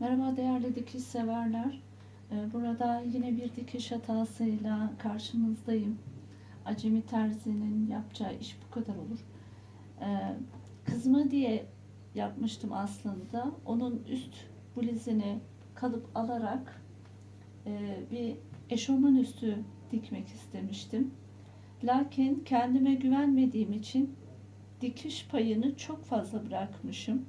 Merhaba değerli dikiş severler. Ee, Burada yine bir dikiş hatasıyla karşınızdayım. Acemi terzinin yapacağı iş bu kadar olur. Ee, Kızma diye yapmıştım aslında. Onun üst bluzini kalıp alarak e, bir eşofman üstü dikmek istemiştim. Lakin kendime güvenmediğim için dikiş payını çok fazla bırakmışım.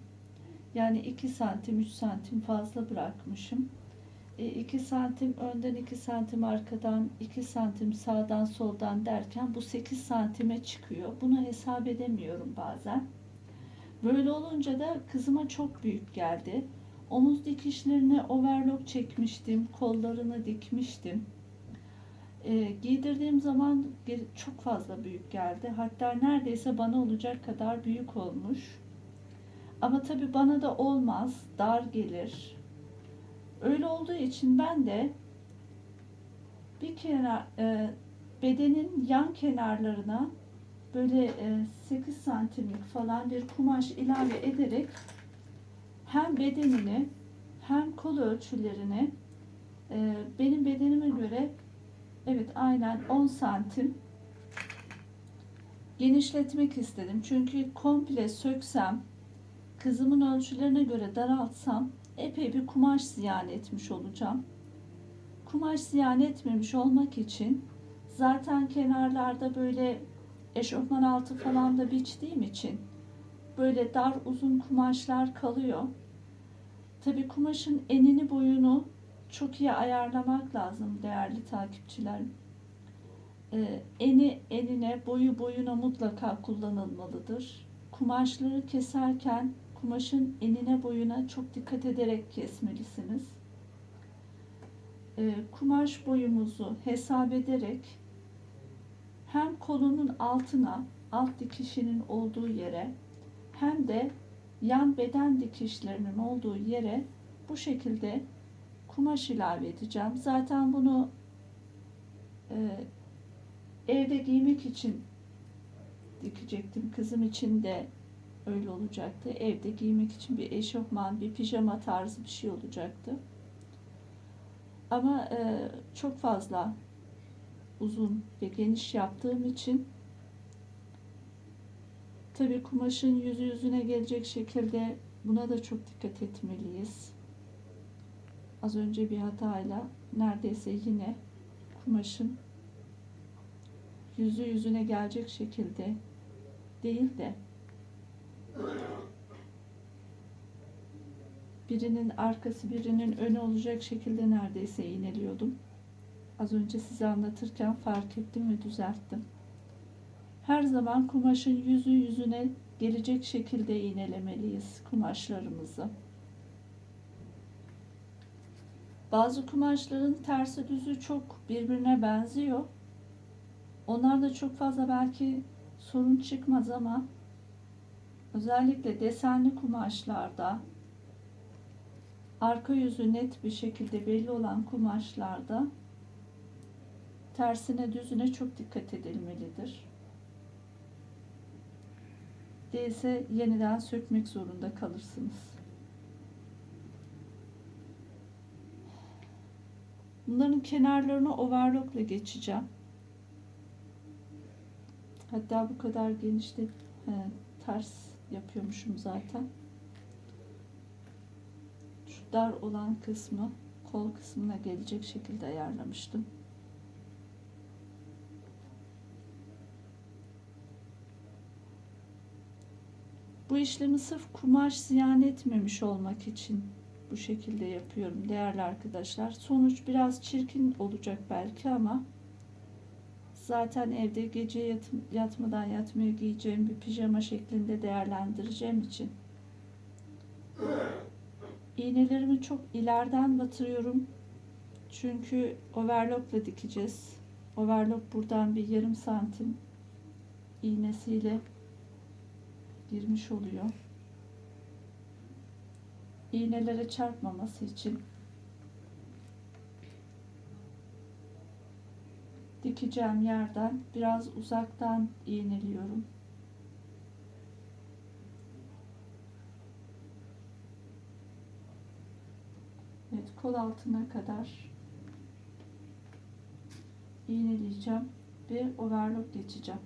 Yani 2 santim 3 santim fazla bırakmışım. 2 santim önden 2 santim arkadan 2 santim sağdan soldan derken bu 8 santime çıkıyor. Bunu hesap edemiyorum bazen. Böyle olunca da kızıma çok büyük geldi. Omuz dikişlerine overlock çekmiştim. Kollarını dikmiştim. E, giydirdiğim zaman çok fazla büyük geldi. Hatta neredeyse bana olacak kadar büyük olmuş. Ama tabii bana da olmaz, dar gelir. Öyle olduğu için ben de bir kenar e, bedenin yan kenarlarına böyle e, 8 santimlik falan bir kumaş ilave ederek hem bedenini hem kol ölçülerini e, benim bedenime göre evet aynen 10 santim genişletmek istedim. Çünkü komple söksem kızımın ölçülerine göre daraltsam epey bir kumaş ziyan etmiş olacağım. Kumaş ziyan etmemiş olmak için zaten kenarlarda böyle eşofman altı falan da biçtiğim için böyle dar uzun kumaşlar kalıyor. Tabi kumaşın enini boyunu çok iyi ayarlamak lazım değerli takipçiler. Ee, eni enine boyu boyuna mutlaka kullanılmalıdır. Kumaşları keserken kumaşın enine boyuna çok dikkat ederek kesmelisiniz. E, kumaş boyumuzu hesap ederek hem kolunun altına, alt dikişinin olduğu yere hem de yan beden dikişlerinin olduğu yere bu şekilde kumaş ilave edeceğim. Zaten bunu e, evde giymek için dikecektim. Kızım için de öyle olacaktı. Evde giymek için bir eşofman, bir pijama tarzı bir şey olacaktı. Ama e, çok fazla uzun ve geniş yaptığım için tabii kumaşın yüzü yüzüne gelecek şekilde buna da çok dikkat etmeliyiz. Az önce bir hatayla neredeyse yine kumaşın yüzü yüzüne gelecek şekilde değil de birinin arkası birinin önü olacak şekilde neredeyse iğneliyordum. Az önce size anlatırken fark ettim ve düzelttim. Her zaman kumaşın yüzü yüzüne gelecek şekilde iğnelemeliyiz kumaşlarımızı. Bazı kumaşların tersi düzü çok birbirine benziyor. Onlarda çok fazla belki sorun çıkmaz ama özellikle desenli kumaşlarda arka yüzü net bir şekilde belli olan kumaşlarda tersine düzüne çok dikkat edilmelidir. Değilse yeniden sökmek zorunda kalırsınız. Bunların kenarlarını overlockla geçeceğim. Hatta bu kadar genişte ters yapıyormuşum zaten. Şu dar olan kısmı kol kısmına gelecek şekilde ayarlamıştım. Bu işlemi sırf kumaş ziyan etmemiş olmak için bu şekilde yapıyorum değerli arkadaşlar. Sonuç biraz çirkin olacak belki ama zaten evde gece yat yatmadan yatmaya giyeceğim bir pijama şeklinde değerlendireceğim için iğnelerimi çok ileriden batırıyorum. Çünkü overlockla dikeceğiz. Overlock buradan bir yarım santim iğnesiyle girmiş oluyor. İğnelere çarpmaması için dikeceğim yerden biraz uzaktan iğneliyorum. Evet, kol altına kadar iğneleyeceğim ve overlock geçeceğim.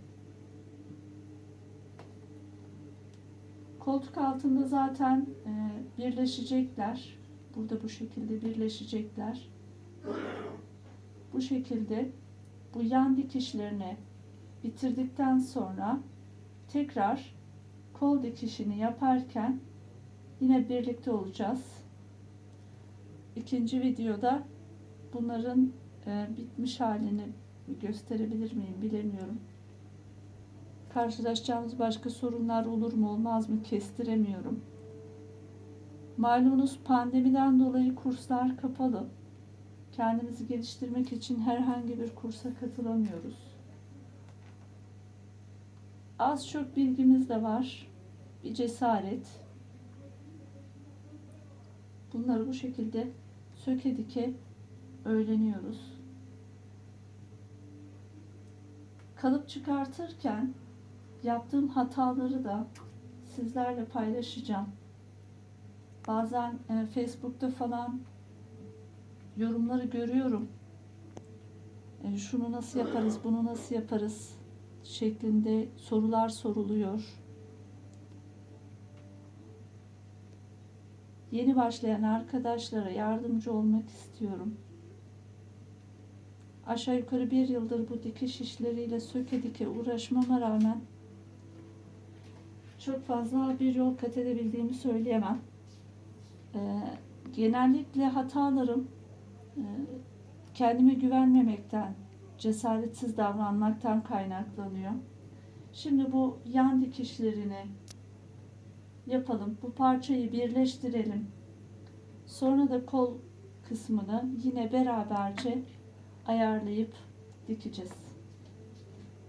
Koltuk altında zaten e, birleşecekler. Burada bu şekilde birleşecekler. Bu şekilde bu yan dikişlerini bitirdikten sonra tekrar kol dikişini yaparken yine birlikte olacağız. İkinci videoda bunların e, bitmiş halini gösterebilir miyim bilemiyorum. Karşılaşacağımız başka sorunlar olur mu olmaz mı kestiremiyorum. Malumunuz pandemiden dolayı kurslar kapalı. Kendimizi geliştirmek için herhangi bir kursa katılamıyoruz. Az çok bilgimiz de var. Bir cesaret. Bunları bu şekilde söke dike öğreniyoruz. Kalıp çıkartırken yaptığım hataları da sizlerle paylaşacağım. Bazen e, Facebook'ta falan yorumları görüyorum. E, şunu nasıl yaparız, bunu nasıl yaparız şeklinde sorular soruluyor. Yeni başlayan arkadaşlara yardımcı olmak istiyorum. Aşağı yukarı bir yıldır bu dikiş işleriyle söke dike uğraşmama rağmen çok fazla bir yol kat edebildiğimi söyleyemem. Ee, genellikle hatalarım kendime güvenmemekten, cesaretsiz davranmaktan kaynaklanıyor. Şimdi bu yan dikişlerini yapalım. Bu parçayı birleştirelim. Sonra da kol kısmını yine beraberce ayarlayıp dikeceğiz.